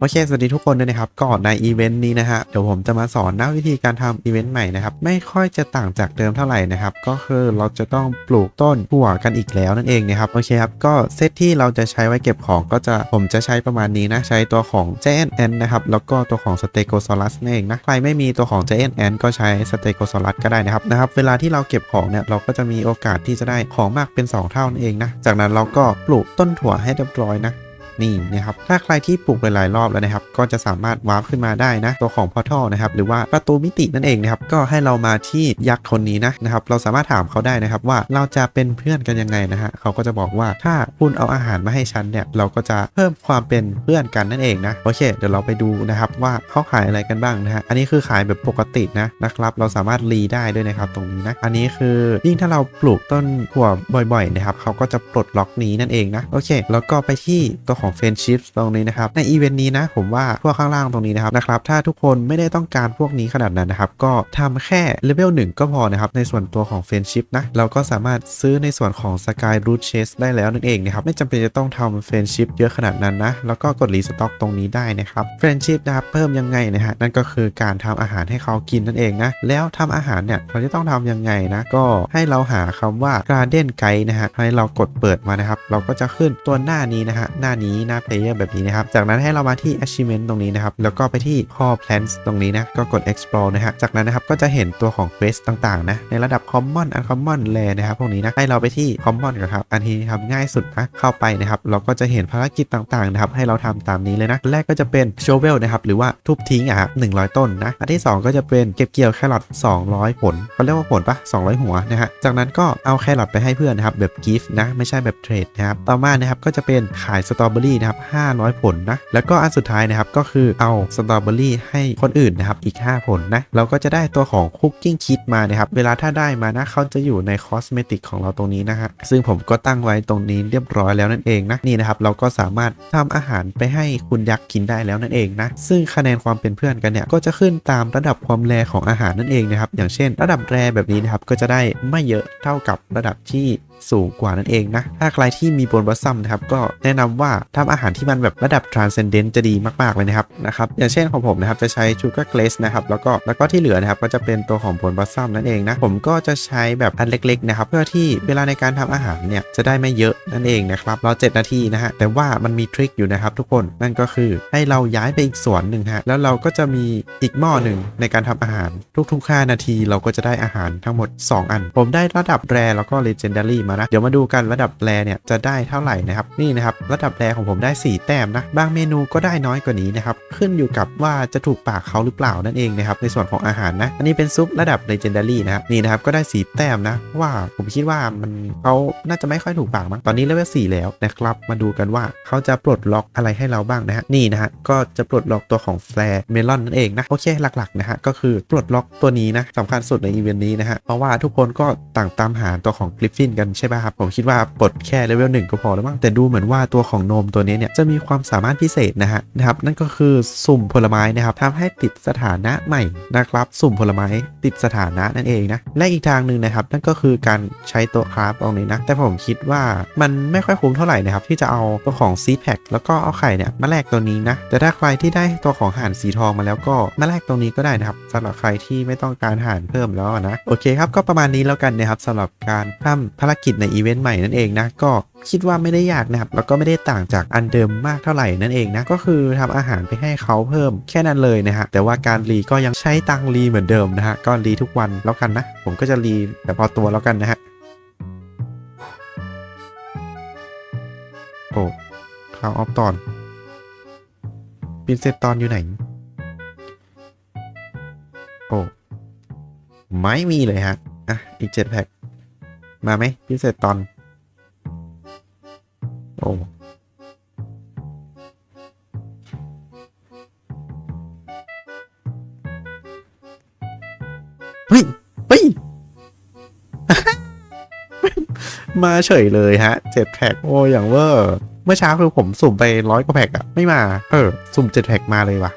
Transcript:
โอเค สวัสดีทุกคนด้วยนะครับก่อนในอีเวนต์นี้นะฮะ เดี๋ยวผมจะมาสอนนะวิธีการทำอีเวนต์ใหม่นะครับ ไม่ค่อยจะต่างจากเดิมเท่าไหร่นะครับ ก็คือเราจะต้องปลูกต้นถั่วกันอีกแล้วนั่นเองนะครับ โอเคครับ ก็เซตที่เราจะใช้ไว้เก็บของก็จะผมจะใช้ประมาณนี้นะ ใช้ตัวของ Giant Ant นะครับ แล้วก็ตัวของ Stegosaurus นั่นเองนะ ใครไม่มีตัวของ Giant Ant ก็ใช้ Stegosaurus ก็ได้นะครับ นะครับ เวลาที่เราเก็บของเนี่ย เราก็จะมีโอกาสที่จะได้ของมากเป็น 2 เท่านั่นเองนะ จากนั้นเราก็ปลูกต้นถั่วให้เรียบร้อยนะ นี่นะครับถ้าใครที่ปลูกหลายๆ รอบแล้วนะครับ ก็จะสามารถวาร์ปขึ้นมาได้นะ ตัวของพอร์ทัลนะครับหรือว่าประตูมิตินั่นเองนะครับก็ให้เรามาที่ยักษ์คนนี้นะนะครับเราสามารถถามเขาได้นะครับว่าเราจะเป็นเพื่อนกันยังไงนะฮะเขาก็จะบอกว่าถ้าคุณเอาอาหารมาให้ฉันเนี่ยเราก็จะเพิ่มความเป็นเพื่อนกันนั่นเองนะโอเค เดี๋ยวเราไปดูนะครับว่าเขาขายอะไรกันบ้างนะฮะอันนี้คือขายแบบปกตินะนะครับเราสามารถรีได้ด้วยนะครับตรงนี้นะอันนี้คือยิ่งถ้าเราปลูกต้นถั่วบ่อยๆนะครับเขาก็จะปลดล็อกนี้นั่นเองนะโอเค แล้วก็ไปที่ตัวของเฟนชิพตรงนี้นะครับในอีเวนต์นี้นะผมว่าพวกข้างล่างตรงนี้นะครับนะครับถ้าทุกคนไม่ได้ต้องการพวกนี้ขนาดนั้นนะครับก็ทำแค่เลเวล1ก็พอนะครับในส่วนตัวของเฟนชิพนะเราก็สามารถซื้อในส่วนของสกายรูทเชสได้แล้วนั่นเองนะครับไม่จำเป็นจะต้องทำเฟนชิพเยอะขนาดนั้นนะแล้วก็กดรีสต็อกตรงนี้ได้นะครับเฟนชิพนะครับเพิ่มยังไงนะฮะนั่นก็คือการทำอาหารให้เขากินนั่นเองนะแล้วทำอาหารเนี่ยเราจะต้องทำยังไงนะก็ให้เราหาคำว่า Garden Guide นะฮะให้เรากดเปิดมานะครับเราก็จะขึ้นตัวหน้านี้นะฮะหน้านี้หน้า Player แบบนี้นะครับ จากนั้นให้เรามาที่ Achievement ตรงนี้นะครับ แล้วก็ไปที่ Core Plants ตรงนี้นะ ก็กด Explore นะฮะ จากนั้นนะครับก็จะเห็นตัวของ Quest ต่างๆนะ ในระดับ Common Uncommon Rare นะครับ พวกนี้นะ ให้เราไปที่ Common ก่อนครับ อันที่ทำง่ายสุดนะ เข้าไปนะครับ เราก็จะเห็นภารกิจต่างๆนะครับ ให้เราทำตามนี้เลยนะ แรกก็จะเป็น Shovel นะครับ หรือว่าทุบทิ้งอะครับ100ต้นนะ อันที่ 2 ก็จะเป็นเก็บเกี่ยวแครอท200 ผลเขาเรียกว่าผลปะ200 หัวนะฮะ จากนั้นก็เอาแครอทไปให้เพื่อนนะครับแบบกิฟต์นะ ไม่ใช่แบบเทรดนะครับ ต่อมานะครับก็จะเป็นขายสตรอเบอรี่นะครับ500 ผลนะ แล้วก็อันสุดท้ายนะครับก็คือเอาสตรอเบอรี่ให้คนอื่นนะครับอีก 5 ผลนะ เราก็จะได้ตัวของคุกกิ้งคิดมานะครับ เวลาถ้าได้มานะเขาจะอยู่ในคอสเมติกของเราตรงนี้นะฮะ ซึ่งผมก็ตั้งไว้ตรงนี้เรียบร้อยแล้วนั่นเองนะ นี่นะครับ เราก็สามารถทำอาหารไปให้คุณยักษ์กินได้แล้วนั่นเองนะ ซึ่งคะแนนความเป็นเพื่อนกันเนี่ยก็จะขึ้นตามระดับความแรของอาหารนั่นเองนะครับ อย่างเช่น ระดับแรแบบนี้นะครับก็จะได้ไม่เยอะเท่ากับระดับที่สูงกว่านั่นเองนะ ถ้าใครที่มีโบนบัสซัมนะครับก็แนะนำว่าทำอาหารที่มันแบบระดับ transcendent จะดีมากๆเลยนะครับนะครับอย่างเช่นของผมนะครับจะใช้ชูการ์เกลสนะครับแล้วก็แล้วก็ที่เหลือนะครับก็จะเป็นตัวของโบนบัสซัมนั่นเองนะผมก็จะใช้แบบอันเล็กๆนะครับเพื่อที่เวลาในการทำอาหารเนี่ยจะได้ไม่เยอะนั่นเองนะครับรอ7นาทีนะฮะแต่ว่ามันมีทริคอยู่นะครับทุกคนนั่นก็คือให้เราย้ายไปอีกสวนหนึ่งฮะแล้วเราก็จะมีอีกหม้อหนึ่งในการทำอาหารทุกๆ5นาทีเราก็จะได้อาหารทั้งหมด 2 อัน ผมได้ระดับแรแล้วก็ legendary มานะเดี๋ยวมาดูกันระดับแรเนี่ยจะได้เท่าไหร่นะครับนี่นะครับระดับแรของผมได้ 4 แต้มนะ บางเมนูก็ได้น้อยกว่านี้นะครับ ขึ้นอยู่กับว่าจะถูกปากเขาหรือเปล่านั่นเองนะครับ ในส่วนของอาหารนะ อันนี้เป็นซุประดับ legendary นะครับ นี่นะครับ ก็ได้ 4 แต้มนะ ว่าผมคิดว่ามันเขาน่าจะไม่ค่อยถูกปากมั้ง ตอนนี้เลเวล4แล้วนะครับ มาดูกันว่าเขาจะปลดล็อกอะไรให้เราบ้างนะฮะ นี่นะฮะ ก็จะปลดล็อกตัวของแฟร์เมลอนนั่นเองนะ โอเค หลักๆนะฮะ ก็คือปลดล็อกตัวนี้นะสำคัญสุดในอีเวนต์นี้นะฮะ เพราะว่าทุกคนก็ต่างตามหาตัวของกริฟฟินกันใช่ป่ะครับ ผมคิดว่าปลดแค่เลเวลหนึ่งก็พอแล้วมั้ง แต่ดูเหมือนว่าตัวของโนมตัวนี้เนี่ยจะมีความสามารถพิเศษนะฮะนะครับ นั่นก็คือสุ่มผลไม้นะครับทำให้ติดสถานะใหม่นะครับ สุ่มผลไม้ติดสถานะนั่นเองนะและอีกทางหนึ่งนะครับ นั่นก็คือการใช้ตัวคราฟตรงนี้นะแต่ผมคิดว่ามันไม่ค่อยคุ้มเท่าไหร่นะครับที่จะเอาตัวของซีแพคแล้วก็เอาไข่เนี่ยมาแลกตัวนี้นะแต่ถ้าใครที่ได้ตัวของห่านสีทองมาแล้วก็มาแลกตรงนี้ก็ได้นะครับสำหรับใครที่ไม่ต้องการห่านเพิ่มแล้วนะโอเคครับก็ประมาณนี้แล้วกันนะครับสำหรับการทำภารกิจในอีเวนต์ใหม่นั่นเองนะก็คิดว่าไม่ได้ยากนะครับแล้วก็ไม่ได้ต่างจากอันเดิมมากเท่าไหร่นั่นเองนะก็คือทำอาหารไปให้เขาเพิ่มแค่นั้นเลยนะฮะแต่ว่าการรีก็ยังใช้ตังรีเหมือนเดิมนะฮะก็รีทุกวันแล้วกันนะ ผมก็จะรีแต่พอตัวแล้วกันนะฮะโอ้คราวออฟตอนปินเซตตอนอยู่ไหน โอ้ไม่มีเลยฮะอะอีกเจ็ดแพ็คมาไหมพิเศษตอน โอ้เฮ้ยเฮ้ยมาเฉยเลยฮะเจ็ดแพ็กโอ้อย่างเวอร์เมื่อเช้าคือผมสุ่มไปร้อยกว่าแพ็กอะไม่มา เออ สุ่มเจ็ดแพ็กมาเลยว่ะ